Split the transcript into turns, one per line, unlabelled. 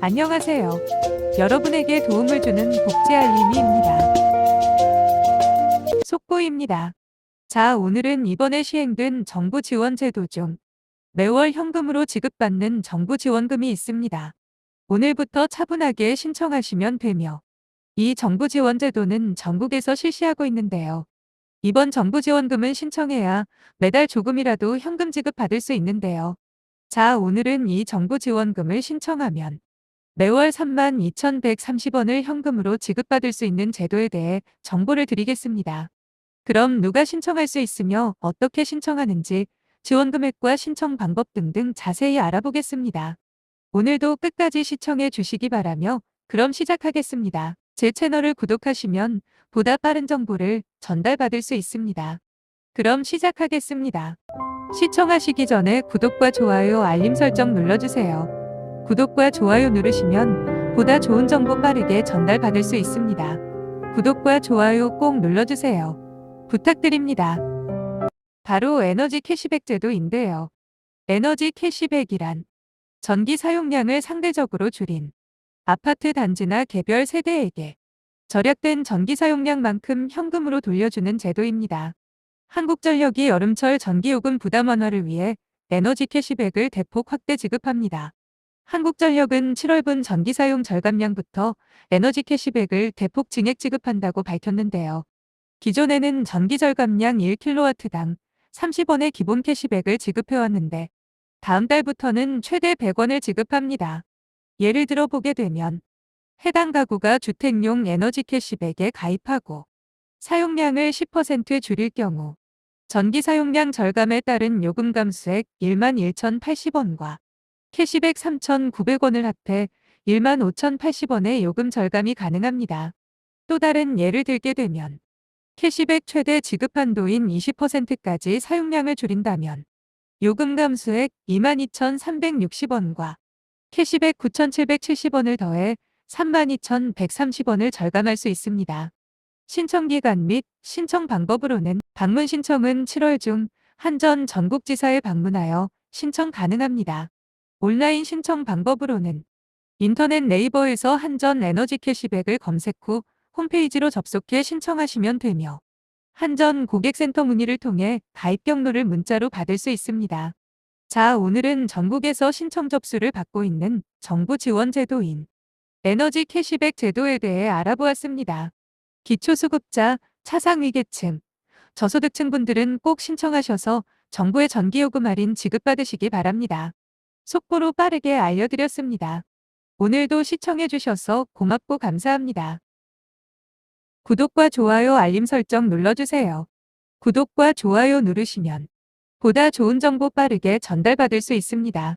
안녕하세요. 여러분에게 도움을 주는 복지 알림이입니다. 속보입니다. 자, 오늘은 이번에 시행된 정부 지원 제도 중 매월 현금으로 지급받는 정부 지원금이 있습니다. 오늘부터 차분하게 신청하시면 되며 이 정부 지원 제도는 전국에서 실시하고 있는데요. 이번 정부 지원금은 신청해야 매달 조금이라도 현금 지급 받을 수 있는데요. 자, 오늘은 이 정부 지원금을 신청하면 매월 32,130원을 현금으로 지급받을 수 있는 제도에 대해 정보를 드리겠습니다. 그럼 누가 신청할 수 있으며 어떻게 신청하는지 지원 금액과 신청 방법 등등 자세히 알아보겠습니다. 오늘도 끝까지 시청해 주시기 바라며 그럼 시작하겠습니다. 제 채널을 구독하시면 보다 빠른 정보를 전달받을 수 있습니다. 그럼 시작하겠습니다. 시청하시기 전에 구독과 좋아요, 알림 설정 눌러주세요. 구독과 좋아요 누르시면 보다 좋은 정보 빠르게 전달받을 수 있습니다. 구독과 좋아요 꼭 눌러주세요. 부탁드립니다. 바로 에너지 캐시백 제도인데요. 에너지 캐시백이란 전기 사용량을 상대적으로 줄인 아파트 단지나 개별 세대에게 절약된 전기 사용량만큼 현금으로 돌려주는 제도입니다. 한국전력이 여름철 전기요금 부담 완화를 위해 에너지 캐시백을 대폭 확대 지급합니다. 한국전력은 7월분 전기 사용 절감량부터 에너지 캐시백을 대폭 증액 지급한다고 밝혔는데요. 기존에는 전기 절감량 1kW당 30원의 기본 캐시백을 지급해왔는데 다음 달부터는 최대 100원을 지급합니다. 예를 들어 보게 되면 해당 가구가 주택용 에너지 캐시백에 가입하고 사용량을 10% 줄일 경우 전기 사용량 절감에 따른 요금 감수액 11,080원과 캐시백 3,900원을 합해 15,080원의 요금 절감이 가능합니다. 또 다른 예를 들게 되면 캐시백 최대 지급 한도인 20%까지 사용량을 줄인다면 요금 감수액 22,360원과 캐시백 9,770원을 더해 32,130원을 절감할 수 있습니다. 신청 기간 및 신청 방법으로는 방문 신청은 7월 중 한전 전국지사에 방문하여 신청 가능합니다. 온라인 신청 방법으로는 인터넷 네이버에서 한전 에너지 캐시백을 검색 후 홈페이지로 접속해 신청하시면 되며 한전 고객센터 문의를 통해 가입 경로를 문자로 받을 수 있습니다. 자, 오늘은 전국에서 신청 접수를 받고 있는 정부 지원 제도인 에너지 캐시백 제도에 대해 알아보았습니다. 기초수급자, 차상위계층, 저소득층 분들은 꼭 신청하셔서 정부의 전기요금 할인 지급받으시기 바랍니다. 속보로 빠르게 알려드렸습니다. 오늘도 시청해주셔서 고맙고 감사합니다. 구독과 좋아요 알림 설정 눌러주세요. 구독과 좋아요 누르시면 보다 좋은 정보 빠르게 전달받을 수 있습니다.